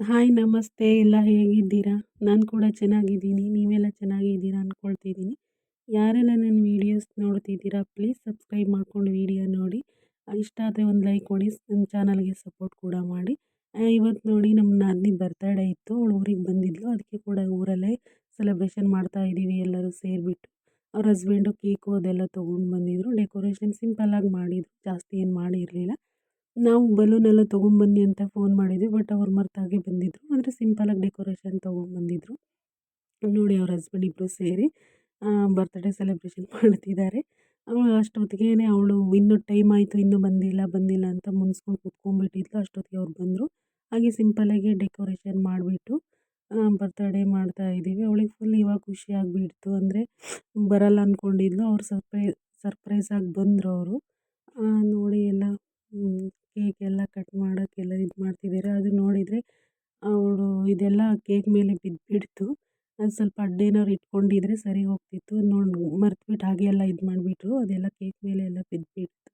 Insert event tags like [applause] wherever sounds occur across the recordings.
Hi ನಮಸ್ತೆ. ಎಲ್ಲ ಹೇಗಿದ್ದೀರಾ? ನಾನು ಕೂಡ ಚೆನ್ನಾಗಿದ್ದೀನಿ. ನೀವೆಲ್ಲ ಚೆನ್ನಾಗಿದ್ದೀರಾ ಅಂದ್ಕೊಳ್ತಿದ್ದೀನಿ ಯಾರೆಲ್ಲ ನನ್ನ ವೀಡಿಯೋಸ್ ನೋಡ್ತಿದ್ದೀರಾ ಪ್ಲೀಸ್ ಸಬ್ಸ್ಕ್ರೈಬ್ ಮಾಡ್ಕೊಂಡು ವೀಡಿಯೋ ನೋಡಿ. ಇಷ್ಟ ಆದರೆ ಒಂದು ಲೈಕ್ ಕೊಡಿ. ನನ್ನ ಚಾನಲ್ಗೆ ಸಪೋರ್ಟ್ ಕೂಡ ಮಾಡಿ. ಇವತ್ತು ನೋಡಿ ನಮ್ಮ ನಾದಿನಿ ಬರ್ತಡೇ ಇತ್ತು. ಅವಳು ಊರಿಗೆ ಬಂದಿದ್ಲು. ಅದಕ್ಕೆ ಕೂಡ ಊರಲ್ಲೇ ಸೆಲೆಬ್ರೇಷನ್ ಮಾಡ್ತಾ ಇದ್ದೀವಿ ಎಲ್ಲರೂ ಸೇರಿಬಿಟ್ಟು. ಅವ್ರ ಹಸ್ಬೆಂಡು ಕೇಕು ಅದೆಲ್ಲ ತೊಗೊಂಡು ಬಂದಿದ್ರು. ಡೆಕೋರೇಷನ್ ಸಿಂಪಲ್ಲಾಗಿ ಮಾಡಿದ್ರು. ಜಾಸ್ತಿ ಏನು ಮಾಡಿರಲಿಲ್ಲ. ನಾವು ಬಲೂನೆಲ್ಲ ತೊಗೊಂಬನ್ನಿ ಅಂತ ಫೋನ್ ಮಾಡಿದ್ವಿ ಬಟ್ ಅವ್ರು ಮರ್ತಾಗೆ ಬಂದಿದ್ದರು ಅಂದರೆ ಸಿಂಪಲಾಗಿ ಡೆಕೋರೇಷನ್ ಬಂದಿದ್ರು ನೋಡಿ ಅವ್ರ ಹಸ್ಬೆಂಡ್ ಇಬ್ಬರು ಸೇರಿ ಬರ್ತ್ಡೇ ಸೆಲೆಬ್ರೇಷನ್ [laughs] ಮಾಡ್ತಿದ್ದಾರೆ. ಅವಳು ಅಷ್ಟೊತ್ತಿಗೆ ಅವಳು ಇನ್ನೂ ಟೈಮ್ ಆಯಿತು, ಇನ್ನೂ ಬಂದಿಲ್ಲ ಬಂದಿಲ್ಲ ಅಂತ ಮುನ್ಸ್ಕೊಂಡು ಕೂತ್ಕೊಂಡ್ಬಿಟ್ಟಿದ್ಲು. ಅಷ್ಟೊತ್ತಿಗೆ ಅವ್ರು ಬಂದರು. ಹಾಗೆ ಸಿಂಪಲ್ಲಾಗಿ ಡೆಕೋರೇಷನ್ ಮಾಡಿಬಿಟ್ಟು ಬರ್ತಡೇ ಮಾಡ್ತಾ ಇದ್ದೀವಿ. ಅವಳಿಗೆ ಫುಲ್ ಇವಾಗ ಖುಷಿ ಆಗಿಬಿಡ್ತು. ಅಂದರೆ ಬರಲ್ಲ ಅಂದ್ಕೊಂಡಿದ್ಲು ಅವ್ರು ಸರ್ಪ್ರೈ ಸರ್ಪ್ರೈಸಾಗಿ ಬಂದರು ಅವರು. ನೋಡಿ ಎಲ್ಲ ಕೇಕ್ ಎಲ್ಲ ಕಟ್ ಮಾಡೋಕ್ಕೆಲ್ಲ ಇದು ಮಾಡ್ತಿದ್ದಾರೆ ಅದು ನೋಡಿದರೆ ಅವಳು ಇದೆಲ್ಲ ಕೇಕ್ ಮೇಲೆ ಬಿದ್ದುಬಿಡ್ತು ಅದು ಸ್ವಲ್ಪ ಅಡ್ಡೇನಾದ್ರು ಇಟ್ಕೊಂಡಿದ್ರೆ ಸರಿ ಹೋಗ್ತಿತ್ತು. ನೋಡಿ ಮರ್ತುಬಿಟ್ಟು ಹಾಗೆ ಎಲ್ಲ ಇದು ಮಾಡಿಬಿಟ್ರು. ಅದೆಲ್ಲ ಕೇಕ್ ಮೇಲೆ ಎಲ್ಲ ಬಿದ್ದುಬಿಡ್ತು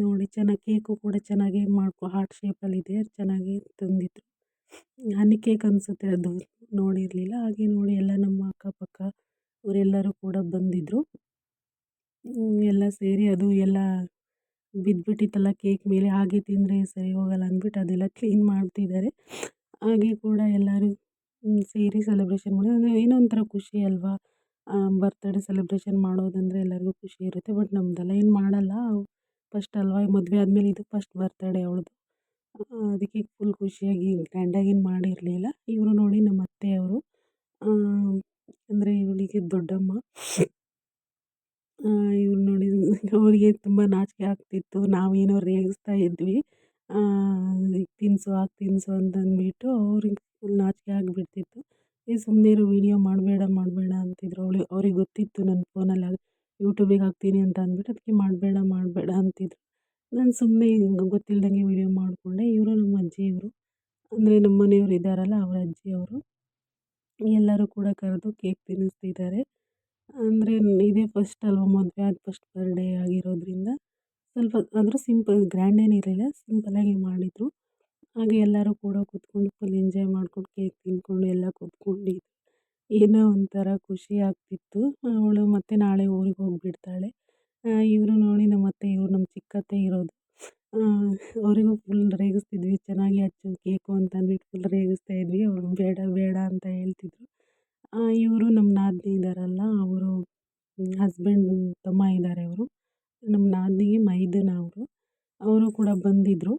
ನೋಡಿ ಚೆನ್ನಾಗಿ ಕೇಕು ಕೂಡ ಚೆನ್ನಾಗಿ ಮಾಡ್ಕೊ ಹಾರ್ಟ್ ಶೇಪಲ್ಲಿದೆ ಚೆನ್ನಾಗಿ ತಂದಿದ್ರು. ಹನಿ ಕೇಕ್ ಅನಿಸುತ್ತೆ ಅದು. ನೋಡಿರಲಿಲ್ಲ. ಹಾಗೆ ನೋಡಿ ಎಲ್ಲ ನಮ್ಮ ಅಕ್ಕಪಕ್ಕ ಅವರೆಲ್ಲರೂ ಕೂಡ ಬಂದಿದ್ದರು ಎಲ್ಲ ಸೇರಿ ಅದು ಎಲ್ಲ ಬಿದ್ದುಬಿಟ್ಟಿತ್ತಲ್ಲ ಕೇಕ್ ಮೇಲೆ, ಹಾಗೆ ತಿಂದರೆ ಸರಿ ಹೋಗಲ್ಲ ಅಂದ್ಬಿಟ್ಟು ಅದೆಲ್ಲ ಕ್ಲೀನ್ ಮಾಡ್ತಿದ್ದಾರೆ. ಹಾಗೆ ಕೂಡ ಎಲ್ಲರೂ ಸೇರಿ ಸೆಲೆಬ್ರೇಷನ್ ಮಾಡಿ, ಅಂದರೆ ಏನೋ ಒಂಥರ ಖುಷಿ ಅಲ್ವಾ? ಬರ್ತ್ಡೇ ಸೆಲೆಬ್ರೇಷನ್ ಮಾಡೋದಂದರೆ ಎಲ್ಲರಿಗೂ ಖುಷಿ ಇರುತ್ತೆ ಬಟ್ ನಮ್ಮದೆಲ್ಲ ಏನು ಮಾಡಲ್ಲ. ಫಸ್ಟ್ ಅಲ್ವಾ ಮದುವೆ ಆದಮೇಲೆ ಇದು ಫಸ್ಟ್ ಬರ್ತಡೇ ಅವಳದು ಅದಕ್ಕೆ ಫುಲ್ ಖುಷಿಯಾಗಿ ಗ್ರ್ಯಾಂಡಾಗೇನು ಮಾಡಿರಲಿಲ್ಲ. ಇವರು ನೋಡಿ ನಮ್ಮ ಅತ್ತೆಯವರು ಅಂದರೆ ಇವಳಿಗೆ ದೊಡ್ಡಮ್ಮ. ಇವ್ರು ನೋಡಿ [laughs] ಅವ್ರಿಗೆ ತುಂಬ ನಾಚಿಕೆ ಆಗ್ತಿತ್ತು. ನಾವೇನೋ ರೇಗಿಸ್ತಾ ಇದ್ವಿ. ತಿನ್ನಿಸು ಹಾಗೆ ತಿನ್ನಿಸು ಅಂತಂದ್ಬಿಟ್ಟು ಅವ್ರಿಗೆ ಫುಲ್ ನಾಚಿಕೆ ಆಗಿಬಿಡ್ತಿತ್ತು. ಏ ಸುಮ್ಮನೆ ಇರು, ವೀಡಿಯೋ ಮಾಡಬೇಡ ಮಾಡಬೇಡ ಅಂತಿದ್ರು ಅವಳು. ಅವ್ರಿಗೆ ಗೊತ್ತಿತ್ತು ನನ್ನ ಫೋನಲ್ಲಿ ಯೂಟ್ಯೂಬಿಗೆ ಹಾಕ್ತೀನಿ ಅಂತ ಅಂದ್ಬಿಟ್ಟು ಅದಕ್ಕೆ ಮಾಡಬೇಡ ಮಾಡಬೇಡ ಅಂತಿದ್ರು. ನಾನು ಸುಮ್ಮನೆ ಗೊತ್ತಿಲ್ದಂಗೆ ವೀಡಿಯೋ ಮಾಡಿಕೊಂಡೆ. ಇವರು ನಮ್ಮ ಅಜ್ಜಿಯವರು ಅಂದರೆ ನಮ್ಮ ಮನೆಯವ್ರು ಇದ್ದಾರಲ್ಲ ಅವ್ರ. ಅಜ್ಜಿಯವರು ಎಲ್ಲರೂ ಕೂಡ ಕರೆದು ಕೇಕ್ ತಿನ್ನಿಸ್ತಿದ್ದಾರೆ. ಅಂದರೆ ಇದೇ ಫಸ್ಟ್ ಅಲ್ವಾ ಮದುವೆ ಆದ ಫಸ್ಟ್ ಬರ್ಡೇ ಆಗಿರೋದರಿಂದ ಸ್ವಲ್ಪ ಆದರೂ ಸಿಂಪಲ್ ಗ್ರ್ಯಾಂಡ್ ಏನಿರಲಿಲ್ಲ ಸಿಂಪಲ್ಲಾಗಿ ಮಾಡಿದರು. ಹಾಗೆ ಎಲ್ಲರೂ ಕೂಡ ಕೂತ್ಕೊಂಡು ಫುಲ್ ಎಂಜಾಯ್ ಮಾಡ್ಕೊಂಡು ಕೇಕ್ ತಿಂದ್ಕೊಂಡು ಎಲ್ಲ ಕೂತ್ಕೊಂಡು ಏನೋ ಒಂಥರ ಖುಷಿ ಆಗ್ತಿತ್ತು. ಅವಳು ಮತ್ತೆ ನಾಳೆ ಊರಿಗೆ ಹೋಗಿಬಿಡ್ತಾಳೆ. ಇವರು ನೋಡಿ ನಮ್ಮ ಅತ್ತೆ, ಇವರು ನಮ್ಮ ಚಿಕ್ಕತ್ತೆ ಇರೋದು. ಅವರಿಗೂ ಫುಲ್ ರೇಗಿಸ್ತಿದ್ವಿ. ಚೆನ್ನಾಗಿ ಹಚ್ಚು ಕೇಕು ಅಂತ ಅಂದ್ಬಿಟ್ಟು ಫುಲ್ ರೇಗಿಸ್ತಾ ಇದ್ವಿ. ಅವಳು ಬೇಡ ಬೇಡ ಅಂತ ಹೇಳ್ತಿದ್ರು. ಇವರು ನಮ್ಮ ನಾದಿನಿ ಇದ್ದಾರಲ್ಲ ಅವರು ಹಸ್ಬೆಂಡ್ ತಮ್ಮ ಇದ್ದಾರೆ ಅವರು. ನಮ್ಮ ನಾದಿನಿಗೆ ಮೈದುನ ಅವರು. ಅವರು ಕೂಡ ಬಂದಿದ್ದರು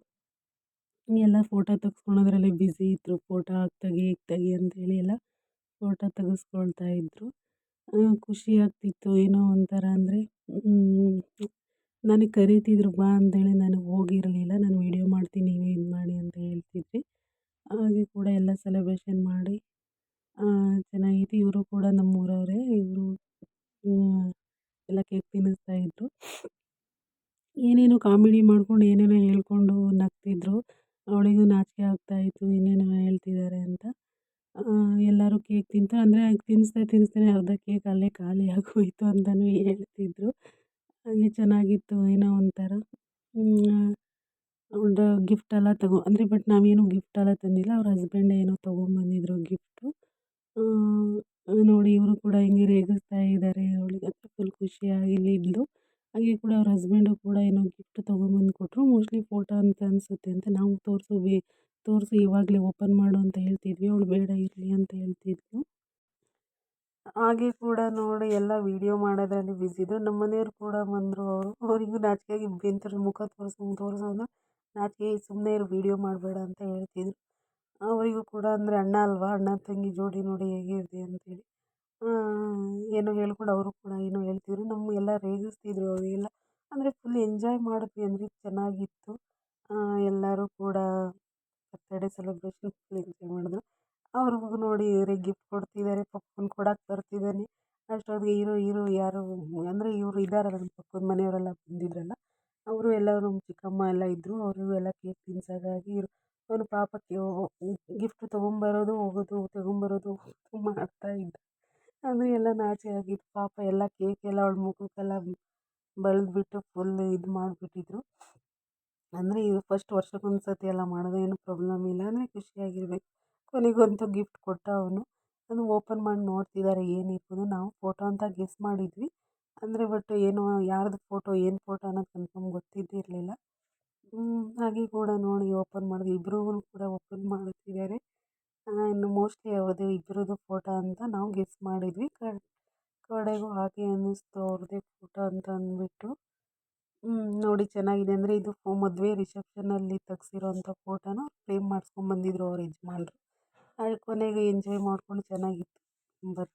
ಎಲ್ಲ ಫೋಟೋ ತೆಗ್ಸ್ಕೊಳೋದ್ರಲ್ಲಿ ಬಿಝಿ ಇದ್ದರು ಫೋಟೋ ಹಾಕಿ ತೆಗಿ ತೆಗಿ ಅಂತೇಳಿ ಎಲ್ಲ ಫೋಟೋ ತೆಗೆಸ್ಕೊಳ್ತಾ ಇದ್ದರು ಖುಷಿ ಆಗ್ತಿತ್ತು. ಏನೋ ಒಂಥರ ಅಂದರೆ ನನಗೆ ಕರೀತಿದ್ರು ಬಾ ಅಂತೇಳಿ ನಾನು ಹೋಗಿರಲಿಲ್ಲ. ನಾನು ವೀಡಿಯೋ ಮಾಡ್ತೀನಿ, ನೀವೇ ಇದು ಮಾಡಿ ಅಂತ ಹೇಳ್ತಿದ್ದೆ ಹಾಗೆ ಕೂಡ ಎಲ್ಲ ಸೆಲೆಬ್ರೇಷನ್ ಮಾಡಿ ಚೆನ್ನಾಗಿತ್ತು ಇವರು ಕೂಡ ನಮ್ಮೂರವರೇ. ಇವರು ಎಲ್ಲ ಕೇಕ್ ತಿನ್ನಿಸ್ತಾ ಇದ್ದರು ಏನೇನೋ ಕಾಮಿಡಿ ಮಾಡ್ಕೊಂಡು ಏನೇನೋ ಹೇಳ್ಕೊಂಡು ನಗ್ತಿದ್ರು. ಅವಳಿಗೂ ನಾಚಿಕೆ ಆಗ್ತಾಯಿತ್ತು ಏನೇನೋ ಹೇಳ್ತಿದ್ದಾರೆ ಅಂತ. ಎಲ್ಲರೂ ಕೇಕ್ ತಿಂತಾರೆ ಅಂದರೆ ತಿನ್ನಿಸ್ತಾ ತಿನ್ನಿಸ್ತಾನೆ ಅರ್ಧ ಕೇಕ್ ಅಲ್ಲೇ ಖಾಲಿ ಆಗೋಯಿತು ಅಂತಲೂ ಹೇಳ್ತಿದ್ರು. ಹಾಗೆ ಚೆನ್ನಾಗಿತ್ತು, ಏನೋ ಒಂಥರ. ಒಂದು ಗಿಫ್ಟ್ ಎಲ್ಲ ತಗೋ, ಅಂದರೆ ಬಟ್ ನಾವೇನು ಗಿಫ್ಟ್ ಎಲ್ಲ ತಂದಿಲ್ಲ. ಅವ್ರ ಹಸ್ಬೆಂಡ್ ಏನೋ ತೊಗೊಂಬಂದಿದ್ರು ಗಿಫ್ಟು ನೋಡಿ ಇವರು ಕೂಡ ಹಿಂಗೆ ರೇಗಿಸ್ತಾ ಇದ್ದಾರೆ. ಅವಳಿಗೆ ಫುಲ್ ಖುಷಿಯಾಗಿ ಇದ್ಲು. ಹಾಗೆ ಕೂಡ ಅವ್ರ ಹಸ್ಬೆಂಡು ಕೂಡ ಏನೋ ಗಿಫ್ಟ್ ತೊಗೊಂಬಂದು ಕೊಟ್ಟರು ಮೋಸ್ಟ್ಲಿ ಫೋಟೋ ಅಂತ ಅನಿಸುತ್ತೆ ಅಂತ ನಾವು ತೋರಿಸು ಬೇ, ತೋರಿಸು ಇವಾಗಲೇ ಓಪನ್ ಮಾಡು ಅಂತ ಹೇಳ್ತಿದ್ವಿ. ಅವಳು ಬೇಡ ಇರಲಿ ಅಂತ ಹೇಳ್ತಿದ್ಲು. ಹಾಗೆ ಕೂಡ ನೋಡಿ ಎಲ್ಲ ವೀಡಿಯೋ ಮಾಡೋದ್ರಲ್ಲಿ ಬ್ಯುಸಿ ಇದ್ದರು ನಮ್ಮ ಮನೆಯವ್ರು ಕೂಡ ಬಂದರು ಅವರು. ಅವರಿಗೂ ನಾಚಿಕೆಯಾಗಿ ಬೆಂತರು ಮುಖ ತೋರಿಸು ತೋರಿಸು ಅಂದ್ರೆ ನಾಚಿಕೆ ಸುಮ್ಮನೆ ಇರು ವೀಡಿಯೋ ಮಾಡಬೇಡ ಅಂತ ಹೇಳ್ತಿದ್ರು. ಅವರಿಗೂ ಕೂಡ ಅಂದರೆ ಅಣ್ಣ ಅಲ್ವಾ? ಅಣ್ಣ ತಂಗಿ ಜೋಡಿ ನೋಡಿ ಹೇಗಿದೆ ಅಂತೇಳಿ. ಏನೋ ಹೇಳ್ಕೊಂಡು, ಅವರು ಕೂಡ ಏನೋ ಹೇಳ್ತಿದ್ರು. ನಮಗೆಲ್ಲ ರೇಗಿಸ್ತಿದ್ರು ಅವರಿಗೆಲ್ಲ ಅಂದರೆ ಫುಲ್ ಎಂಜಾಯ್ ಮಾಡಿದ್ವಿ ಅಂದರೆ ಚೆನ್ನಾಗಿತ್ತು. ಎಲ್ಲರೂ ಕೂಡ ಬರ್ತಡೇ ಸೆಲೆಬ್ರೇಷನ್ ಫುಲ್ ಎಂಜಾಯ್ ಮಾಡಿದ್ರು. ಅವ್ರಿಗೂ ನೋಡಿ ಇವ್ರಿಗೆ ಗಿಫ್ಟ್ ಕೊಡ್ತಿದ್ದಾರೆ ಪಪ್ಪನ ಕೊಡಕ್ಕೆ ಬರ್ತಿದ್ದಾನೆ. ಅಷ್ಟೊತ್ತಿಗೆ ಇರು ಇರು ಯಾರು ಅಂದರೆ ಇವರು ಇದ್ದಾರಲ್ಲ ನಮ್ಮ ಪಕ್ಕದ ಮನೆಯವರೆಲ್ಲ ಬಂದಿದ್ರಲ್ಲ. ಅವರು ಎಲ್ಲ ನಮ್ಮ ಚಿಕ್ಕಮ್ಮ ಎಲ್ಲ ಇದ್ದರು ಅವರು ಎಲ್ಲ ಕೇಕ್ ತಿನ್ಸೋದಾಗಿ ಅವನು ಪಾಪಕ್ಕೆ ಗಿಫ್ಟ್ ತೊಗೊಂಬರೋದು, ಹೋಗೋದು, ತೊಗೊಂಬರೋದು ಮಾಡ್ತಾಯಿದ್ದ ಅಂದರೆ ಎಲ್ಲ ನಾಚೆ ಆಗಿತ್ತು ಪಾಪ ಎಲ್ಲ ಕೇಕ್ ಎಲ್ಲ ಅವಳ ಮುಖಕ್ಕೆಲ್ಲ ಬಳ್ದ್ಬಿಟ್ಟು ಫುಲ್ ಇದು ಮಾಡಿಬಿಟ್ಟಿದ್ರು. ಅಂದರೆ ಇದು ಫಸ್ಟ್ ವರ್ಷಕ್ಕೊಂದು ಸತಿ ಎಲ್ಲ ಮಾಡೋದು ಏನು ಪ್ರಾಬ್ಲಮ್ ಇಲ್ಲ. ಅಂದರೆ ಖುಷಿಯಾಗಿರ್ಬೇಕು. ಕೊನೆಗಂತೂ ಗಿಫ್ಟ್ ಕೊಟ್ಟ ಅವನು. ಅದು ಓಪನ್ ಮಾಡಿ ನೋಡ್ತಿದ್ದಾರೆ ಏನಿರ್ಬೋದು. ನಾವು ಫೋಟೋ ಅಂತ ಗೆಸ್ ಮಾಡಿದ್ವಿ. ಅಂದರೆ ಬಟ್ ಏನು ಯಾರ್ದು ಫೋಟೋ ಏನು ಫೋಟೋ ಅನ್ನೋದು ಕನ್ಫರ್ಮ್ ಗೊತ್ತಿದ್ದಿರಲಿಲ್ಲ. ಹಾಗೆ ಕೂಡ ನೋಡಿ ಓಪನ್ ಮಾಡಿದ್ವಿ ಇಬ್ಬರೂ ಕೂಡ ಓಪನ್ ಮಾಡುತ್ತಿದ್ದಾರೆ ಇನ್ನು ಮೋಸ್ಟ್ಲಿ ಅವ್ರದ್ದು ಇಬ್ಬರದ್ದು ಫೋಟೋ ಅಂತ ನಾವು ಗೆಸ್ ಮಾಡಿದ್ವಿ. ಕಡೆಗೂ ಹಾಗೆ ಅನ್ನಿಸ್ತು ಅವ್ರದ್ದೇ ಫೋಟೋ ಅಂತ ಅಂದ್ಬಿಟ್ಟು. ನೋಡಿ ಚೆನ್ನಾಗಿದೆ ಅಂದರೆ ಇದು ಮದುವೆ ರಿಸೆಪ್ಷನಲ್ಲಿ ತೆಗ್ಸಿರೋಂಥ ಫೋಟೋನ ಫ್ರೇಮ್ ಮಾಡಿಸ್ಕೊಂಬಂದಿದ್ರು ಅವ್ರ ಯಜಮಾನ್ರು. ಅಲ್ಲಿ ಕೊನೆಗೆ ಎಂಜಾಯ್ ಮಾಡಿಕೊಂಡು ಚೆನ್ನಾಗಿತ್ತು. ಬರ್